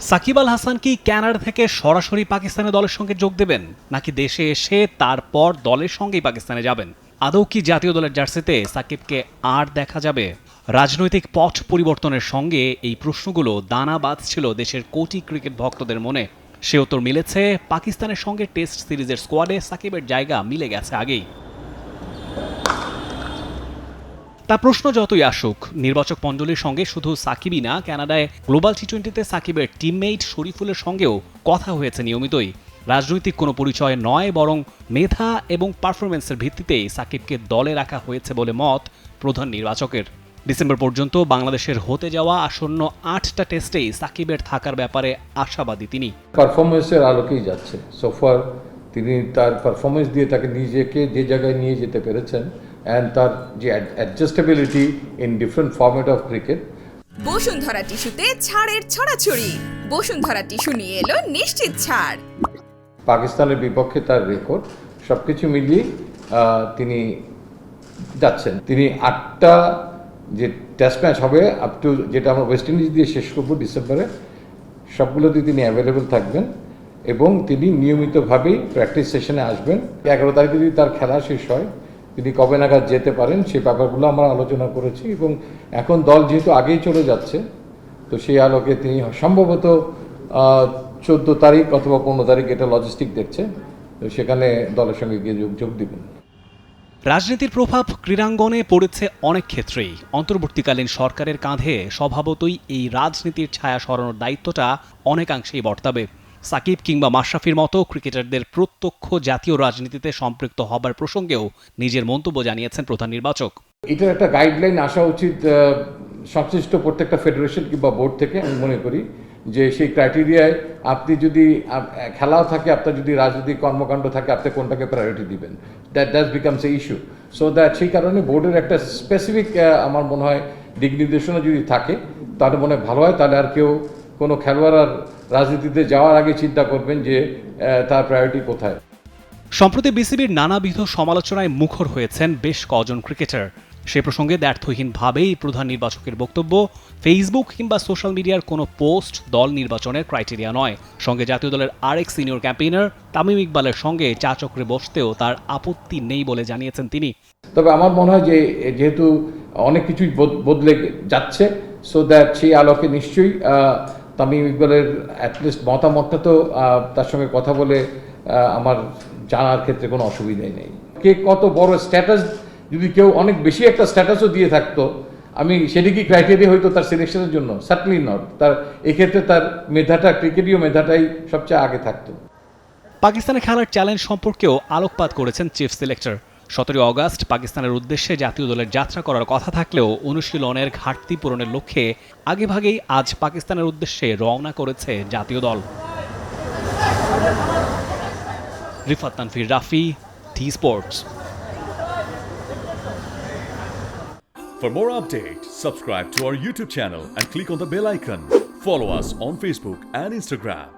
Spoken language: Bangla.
সাকিব আল হাসান কি ক্যানাডা থেকে সরাসরি পাকিস্তানের দলের সঙ্গে যোগ দেবেন, নাকি দেশে এসে তারপর দলের সঙ্গেই পাকিস্তানে যাবেন? আদৌ কি জাতীয় দলের জার্সিতে সাকিবকে আর দেখা যাবে? রাজনৈতিক পথ পরিবর্তনের সঙ্গে এই প্রশ্নগুলো দানা বাঁধছিল দেশের কোটি ক্রিকেট ভক্তদের মনে। সে উত্তর মিলেছে, পাকিস্তানের সঙ্গে টেস্ট সিরিজের স্কোয়াডে সাকিবের জায়গা মিলে গেছে আগেই। তা প্রশ্ন যতই আসুক, নির্বাচক মণ্ডলীর সঙ্গে শুধু সাকিবই না, কানাডায় গ্লোবাল টি টোয়েন্টিতে সাকিবের টিমমেট শরীফুলের সঙ্গেও কথা হয়েছে নিয়মিতই। রাজনৈতিক কোনো পরিচয় নয়, বরং মেধা এবং পারফরমেন্সের ভিত্তিতেই সাকিবকে দলে রাখা হয়েছে বলে মত প্রধান নির্বাচকের। ডিসেম্বর পর্যন্ত বাংলাদেশের হতে যাওয়া আসন্ন আটটা টেস্টেই সাকিবের থাকার ব্যাপারে আশাবাদী তিনি। পারফরমেন্সের আলোকেই যাচ্ছে। সোফার তিনি তার পারফরমেন্স দিয়ে তাকে নিজেকে যে জায়গায় নিয়ে যেতে পেরেছেন অ্যান্ড তার যে adjustability in different format of cricket Bashundhara টিস্যুতে ছাড়ের ছড়াছড়ি। বসুন্ধরা টিস্যু নিয়ে এলো নিশ্চিত ছাড়। পাকিস্তানের বিপক্ষে তার রেকর্ড সব কিছু মিলিয়ে তিনি যাচ্ছেন। তিনি আটটা যে টেস্ট ম্যাচ হবে আপ টু যেটা আমরা ওয়েস্ট ইন্ডিজ দিয়ে শেষ করব ডিসেম্বরে সবগুলোতে তিনি অ্যাভেলেবেল থাকবেন এবং তিনি নিয়মিতভাবেই প্র্যাকটিস সেশনে আসবেন। এগারো তারিখে যদি তার খেলা শেষ হয় তিনি কবে নাগাদ যেতে পারেন সেই ব্যাপারগুলো আমরা আলোচনা করেছি এবং এখন দল যেহেতু আগেই চলে যাচ্ছে, তো সেই আলোকে তিনি সম্ভবত চোদ্দ তারিখ অথবা পনেরো তারিখ এটা লজিস্টিক দেখছে, তো সেখানে দলের সঙ্গে গিয়ে যোগ যোগ দিবেন। রাজনীতির প্রভাব ক্রীড়াঙ্গনে পড়েছে অনেক ক্ষেত্রেই। অন্তর্বর্তীকালীন সরকারের কাঁধে স্বভাবতই এই রাজনীতির ছায়া সরানোর দায়িত্বটা অনেকাংশেই বর্তাবে। সাকিব কিংবা মাশরাফির মতো ক্রিকেটারদের প্রত্যক্ষ জাতীয় রাজনীতিতে সম্পৃক্ত হবার প্রসঙ্গেও নিজের মন্তব্য জানিয়েছেন প্রধান নির্বাচক। এটার একটা গাইডলাইন আসা উচিত সংশ্লিষ্ট প্রত্যেকটা ফেডারেশন কিংবা বোর্ড থেকে আমি মনে করি যে সেই ক্রাইটেরিয়ায় আপনি যদি খেলাও থাকে, আপনার যদি রাজনৈতিক কর্মকাণ্ড থাকে, আপনি কোনটাকে প্রায়োরিটি দিবেন। That does becomes a issue so that সেই কারণে বোর্ডের একটা স্পেসিফিক আমার মনে হয় দিক নির্দেশনা যদি থাকে, তাহলে মনে হয় ভালো হয়, তাহলে আর কেউ কোনো খেলোয়াড় আর রাজনীতিতে যাওয়ার আগে চিন্তা করবেন যে তার প্রায়োরিটি কোথায়। সম্প্রতি বিসিবির নানাবিধ সমালোচনায় মুখর হয়েছেন বেশ কজন ক্রিকেটার সে প্রসঙ্গে দ্ব্যর্থহীনভাবেই প্রধান নির্বাচকের বক্তব্য ফেসবুক কিংবা সোশ্যাল মিডিয়ার কোনো পোস্ট দল নির্বাচনের ক্রাইটেরিয়া নয়। সঙ্গে জাতীয় দলের আরেক সিনিয়র ক্যাম্পেইনার তামিম ইকবালের সঙ্গে চা চক্রে বসতেও তার আপত্তি নেই বলে জানিয়েছেন তিনি। তবে আমার মনে হয় যে যেহেতু অনেক কিছুই বদ- বদলে যাচ্ছে সো দ্যাট সেই আলোকে নিশ্চয়ই তামিম ইকবালের অ্যাটলিস্ট মতামতটা তো তার সঙ্গে কথা বলে আমার জানার ক্ষেত্রে কোনো অসুবিধাই নেই। কে কত বড় স্ট্যাটাস যদি কেউ অনেক বেশি একটা স্ট্যাটাসও দিয়ে থাকতো, আমি সেটি কি ক্রাইটেরিয়া হয়তো তার সিলেকশনের জন্য? সার্টলি নট তার, এক্ষেত্রে তার মেধাটা, ক্রিকেটীয় মেধাটাই সবচেয়ে আগে থাকতো। পাকিস্তানে খেলার চ্যালেঞ্জ সম্পর্কেও আলোকপাত করেছেন চিফ সিলেক্টর সতেরোই অগাস্ট পাকিস্তানের উদ্দেশ্যে জাতীয় দলের যাত্রা করার কথা থাকলেও অনুশীলনের ঘাটতি পূরণের লক্ষ্যে আগেভাগেই আজ পাকিস্তানের উদ্দেশ্যে রওনা করেছে জাতীয় দল Rifat Tanfir Rafi T sports For more updates, subscribe to our YouTube channel and click on the bell icon. Follow us on Facebook and Instagram.